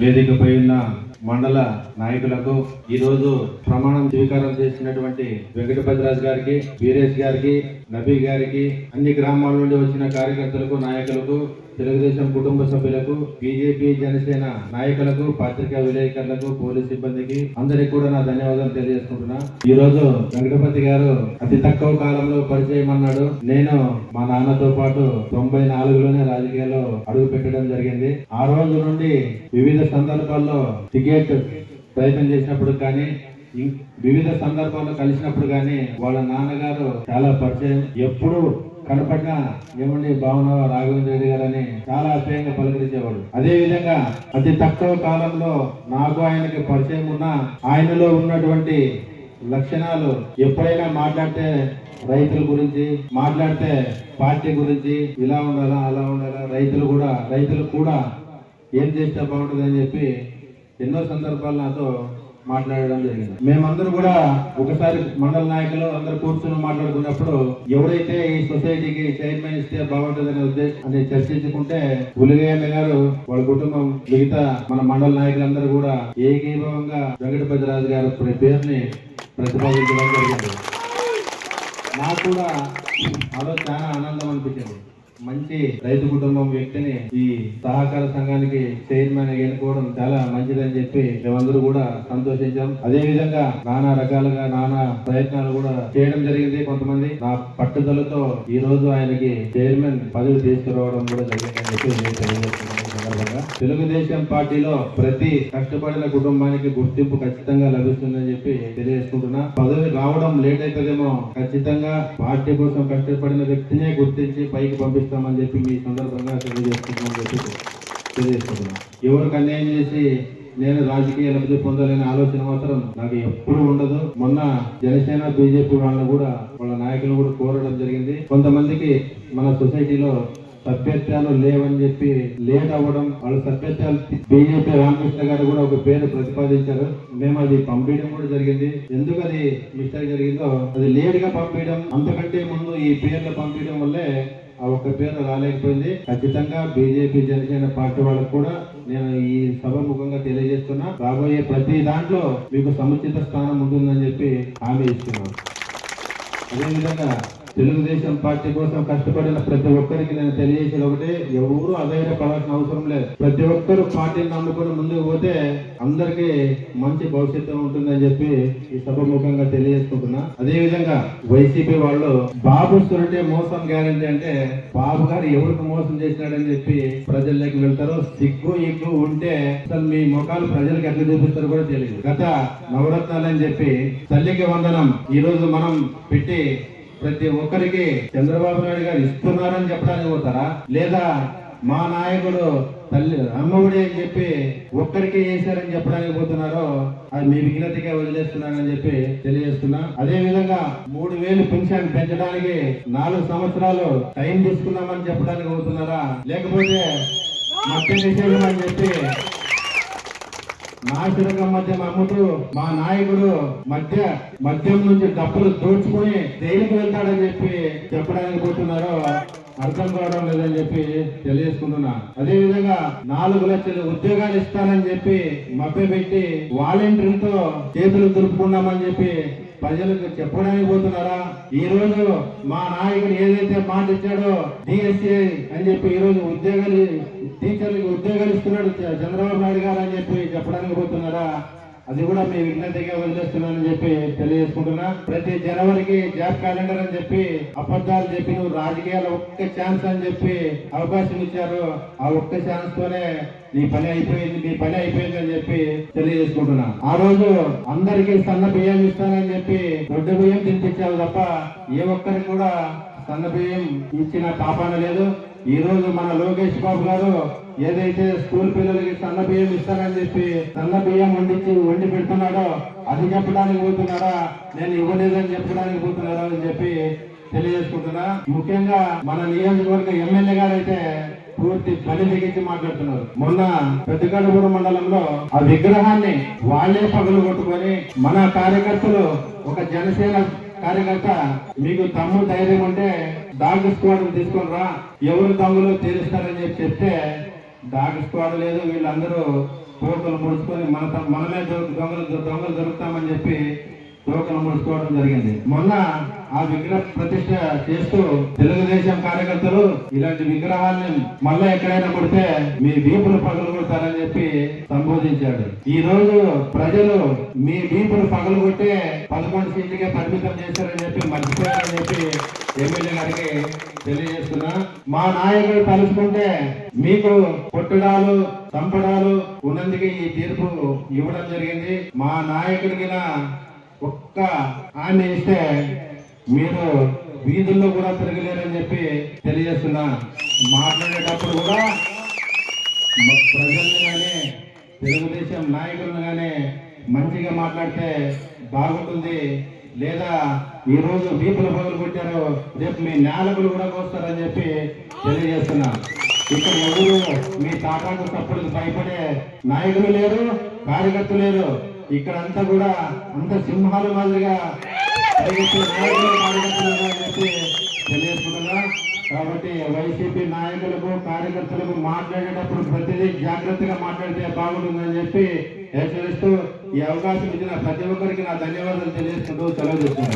వేదికపై ఉన్న మండల నాయకులకు ఈ రోజు ప్రమాణం స్వీకారం చేసినటువంటి వెంకటపతిరాజు గారికి వీరేష్ గారికి నబీ గారికి అన్ని గ్రామాల నుండి వచ్చిన కార్యకర్తలకు నాయకులకు తెలుగుదేశం కుటుంబ సభ్యులకు బీజేపీ జనసేన నాయకులకు పత్రికా విలేకరులకు పోలీస్ సిబ్బందికి అందరికి కూడా నా ధన్యవాదాలు తెలియజేసుకుంటున్నా. ఈ రోజు వెంకటపతి గారు అతి తక్కువ కాలంలో పరిచయం అన్నాడు. నేను మా నాన్నతో పాటు తొంభై నాలుగులోనే రాజకీయాల్లో అడుగు పెట్టడం జరిగింది. ఆ రోజు నుండి వివిధ సందర్భాల్లో టికెట్ ప్రయత్నం చేసినప్పుడు కానీ వివిధ సందర్భాల్లో కలిసినప్పుడు కానీ వాళ్ళ నాన్నగారు చాలా పరిచయం. ఎప్పుడు కనపడినా ఏమండి బాగున్నావా రాఘవేంద్ర రెడ్డి గారు అని చాలా ఆశ్చర్యంగా పలకరించేవాడు. అదే విధంగా అతి తక్కువ కాలంలో నాకు ఆయనకి పరిచయం ఉన్న ఆయనలో ఉన్నటువంటి లక్షణాలు ఎప్పుడైనా మాట్లాడితే రైతుల గురించి మాట్లాడితే పార్టీ గురించి ఇలా ఉండాలా అలా ఉండాలా రైతులు కూడా రైతులు కూడా ఏం చేస్తే బాగుంటుంది అని చెప్పి ఎన్నో సందర్భాలు నాతో మాట్లాడడం జరిగింది. మేమందరూ కూడా ఒకసారి మండల నాయకులు అందరూ కూర్చొని మాట్లాడుకున్నప్పుడు ఎవరైతే ఈ సొసైటీకి చైర్మన్ ఇస్తే బాగుంటుందనే ఉద్దేశం అని చర్చించుకుంటే ఉలిగయ్య గారు వాళ్ళ కుటుంబం మిగతా మన మండల నాయకులందరూ కూడా ఏకీభవంగా వెంకటపతి రాజు గారి పేరుని ప్రతిపాదించడం జరిగింది. నాకు కూడా అదో చాలా ఆనందం అనిపించింది. మంచి రైతు కుటుంబం వ్యక్తిని ఈ సహకార సంఘానికి చైర్మన్ ఎన్నుకోవడం చాలా మంచిదని చెప్పి మేమందరూ కూడా సంతోషించాం. అదే విధంగా నానా రకాలుగా నానా ప్రయత్నాలు కూడా చేయడం జరిగింది కొంతమంది. నా పట్టుదలతో ఈ రోజు ఆయనకి చైర్మన్ పదవి తీసుకురావడం కూడా జరిగిందని చెప్పి నేను తెలియజేస్తున్నాను సందర్భంగా. తెలుగుదేశం పార్టీలో ప్రతి కష్టపడిన కుటుంబానికి గుర్తింపు ఖచ్చితంగా లభిస్తుందని చెప్పి తెలియజేసుకుంటున్నా. పదవి రావడం లేట్ అవుతుందేమో ఖచ్చితంగా పార్టీ కోసం కష్టపడిన వ్యక్తినే గుర్తించి పైకి పంపిస్తామని చెప్పి మీ సందర్భంగా తెలియజేస్తున్నామని చెప్పి తెలియజేస్తున్నాను ఎవరికి అన్యాయం చేసి నేను రాజకీయ లబ్ధి పొందాలనే ఆలోచన మాత్రం నాకు ఎప్పుడు ఉండదు. మొన్న జనసేన బీజేపీ వాళ్ళని కూడా వాళ్ళ నాయకులు కూడా కోరడం జరిగింది. కొంతమందికి మన సొసైటీలో సభ్యత్వాలు లేవని చెప్పి లేట్ అవ్వడం వాళ్ళ సభ్యత్వాలు బీజేపీ రామకృష్ణ గారు కూడా ఒక పేరు ప్రతిపాదించారు. మేము అది పంపించడం కూడా జరిగింది. ఎందుకు అది మిస్టేక్ జరిగిందో అది లేట్గా పంపించడం అంతకంటే ముందు ఈ పేర్లు పంపించడం వల్లే ఆ ఒక్క పేరు రాలేకపోయింది. ఖచ్చితంగా బీజేపీ జనసేన పార్టీ వాళ్ళకు కూడా నేను ఈ సభాముఖంగా తెలియజేస్తున్నా. రాబోయే ప్రతి దాంట్లో మీకు సముచిత స్థానం ఉంటుందని చెప్పి హామీ ఇస్తున్నాను. అదేవిధంగా తెలుగుదేశం పార్టీ కోసం కష్టపడిన ప్రతి ఒక్కరికి నేను తెలియజేసేది ఒకటే ఎవరు అధైర్యపడాల్సిన అవసరం లేదు. ప్రతి ఒక్కరు పార్టీని నమ్ముకుని ముందుకు పోతే అందరికీ మంచి భవిష్యత్తు ఉంటుందని చెప్పి ఈ సభముఖంగా తెలియజేసుకుంటున్నా. అదే విధంగా వైసీపీ వాళ్ళు బాబు సురటే మోసం గ్యారంటీ అంటే బాబు గారు ఎవరికి మోసం చేసినాడని చెప్పి ప్రజల్లోకి వెళ్తారు సిగ్గు ఇగ్గు ఉంటే అసలు మీ ముఖాలు ప్రజలకు ఎట్లా చూపిస్తారో కూడా తెలియదు. గత నవరత్నాలు అని చెప్పి తల్లికి వందనం ఈ రోజు మనం పెట్టి ప్రతి ఒక్కరికి చంద్రబాబు నాయుడు గారు ఇస్తున్నారని చెప్పడానికి పోతారా? లేదా మా నాయకుడు తల్లి అమ్మఒడి అని చెప్పి ఒక్కరికి చేశారని చెప్పడానికి పోతున్నారో అది మీ విజ్ఞతగా వదిలేస్తున్నానని చెప్పి తెలియజేస్తున్నా. అదే విధంగా మూడు వేలు పెన్షన్ పెంచడానికి నాలుగు సంవత్సరాలు టైం తీసుకున్నామని చెప్పడానికి పోతున్నారా? లేకపోతే మధ్య నిషేధం అని చెప్పి నాశనకం మద్యం అమ్ముతూ మా నాయకుడు మధ్య మద్యం నుంచి డబ్బులు దోచుకుని జైలుకి వెళ్తాడని చెప్పి చెప్పడానికి పోతున్నారో అర్థం కావడం లేదని చెప్పి తెలియజేసుకుంటున్నా. అదే విధంగా నాలుగు లక్షల ఉద్యోగాలు ఇస్తానని చెప్పి మభ్యపెట్టి వాలంటీర్తో చేతులు దులుపుకున్నామని చెప్పి ప్రజలకు చెప్పడానికి పోతున్నారా? ఈ రోజు మా నాయకుడు ఏదైతే మాట ఇచ్చాడో డిఎస్సీ అని చెప్పి ఈ రోజు ఉద్యోగాలు టీచర్లకు ఉద్యోగాలు ఇస్తున్నాడు చంద్రబాబు నాయుడు గారు అని చెప్పి చెప్పడానికి పోతున్నారా? అది కూడా మీ విజ్ఞతగా వదిలేస్తున్నానని చెప్పి తెలియజేసుకుంటున్నా. ప్రతి జనవరికి జాబ్ క్యాలెండర్ అని చెప్పి అబద్ధాలు చెప్పి నువ్వు రాజకీయాలు ఒక్క ఛాన్స్ అని చెప్పి అవకాశం ఇచ్చారు. ఆ ఒక్క ఛాన్స్ తోనే నీ పని అయిపోయింది నీ పని అయిపోయింది అని చెప్పి తెలియజేసుకుంటున్నా. ఆ రోజు అందరికీ సన్న బియ్యం ఇస్తానని చెప్పి దొడ్డ బియ్యం తినిపించావు తప్ప ఏ ఒక్కరికి కూడా సన్న బియ్యం ఇచ్చిన పాపాన లేదు. ఈ రోజు మన లోకేష్ బాబు గారు ఏదైతే స్కూల్ పిల్లలకి సన్న బియ్యం ఇస్తానని చెప్పి సన్న బియ్యం వండించి వండి పెడుతున్నాడో అది చెప్పడానికి పోతున్నాడా? నేను ఇవ్వలేదని చెప్పడానికి పోతున్నాడా అని చెప్పి తెలియజేసుకుంటున్నా. ముఖ్యంగా మన నియోజకవర్గ ఎమ్మెల్యే గారు అయితే పూర్తి బలి తెగించి మాట్లాడుతున్నారు. మొన్న పెద్దగడగూడ మండలంలో ఆ విగ్రహాన్ని వాళ్ళే పగలు కొట్టుకొని మన కార్యకర్తలు ఒక జనసేన కార్యకర్త మీకు తమ్ము ధైర్యం ఉంటే డాగ్ స్క్వాడ్ తీసుకుని రా. ఎవరు తమ్ములో తీరుస్తారని చెప్పి చెప్తే డాగ్ స్క్వాడ్ లేదు వీళ్ళందరూ తోకలు ముడుచుకొని మన త- మనమే దొంగలు దొంగలు దొరుకుతామని చెప్పి తోకలు ముడుచుకోవడం జరిగింది. మొన్న ఆ విగ్రహ ప్రతిష్ట చేస్తూ తెలుగుదేశం కార్యకర్తలు ఇలాంటి విగ్రహాన్ని మళ్ళా ఎక్కడైనా కొడితే మీ వీపులు పగలు కొడతారని చెప్పి సంబోధించాడు. ఈ రోజు ప్రజలు మీ వీపులు పగలు కొట్టే పదకొండు సీట్లకే పరిమితం చేశారని చెప్పి మర్చిపోయారని చెప్పి ఎమ్మెల్యే గారికి తెలియజేస్తున్నా. మా నాయకుడు తలుచుకుంటే మీకు కొట్టడాలు చంపడాలు ఉన్నందుకు ఈ తీర్పు ఇవ్వడం జరిగింది. మా నాయకుడికి ఒక్క హామీ ఇస్తే మీరు వీధుల్లో కూడా తిరగలేరని చెప్పి తెలియజేస్తున్నా. మాట్లాడేటప్పుడు కూడా ప్రజల్ని కానీ తెలుగుదేశం నాయకులను కానీ మంచిగా మాట్లాడితే బాగుంటుంది. లేదా ఈ రోజు వీపుల పగులు కొట్టారు రేపు మీ నేలకులు కూడా కోస్తారని చెప్పి తెలియజేస్తున్నా. ఇక్కడ ఎవరు మీ తాటాకు తప్పులకు భయపడే నాయకులు లేరు కార్యకర్తలు లేరు. ఇక్కడ అంతా కూడా అంత సింహాల మాదిరిగా పరిగెత్తే తెలియజేస్తున్నా కాబట్టి వైసీపీ నాయకులకు కార్యకర్తలకు మాట్లాడేటప్పుడు ప్రతిదీ జాగ్రత్తగా మాట్లాడితే బాగుంటుందని చెప్పి హెచ్చరిస్తూ ఈ అవకాశం ఇచ్చిన ప్రతి ఒక్కరికి నా ధన్యవాదాలు తెలియజేస్తూ సెలవు చేస్తున్నాను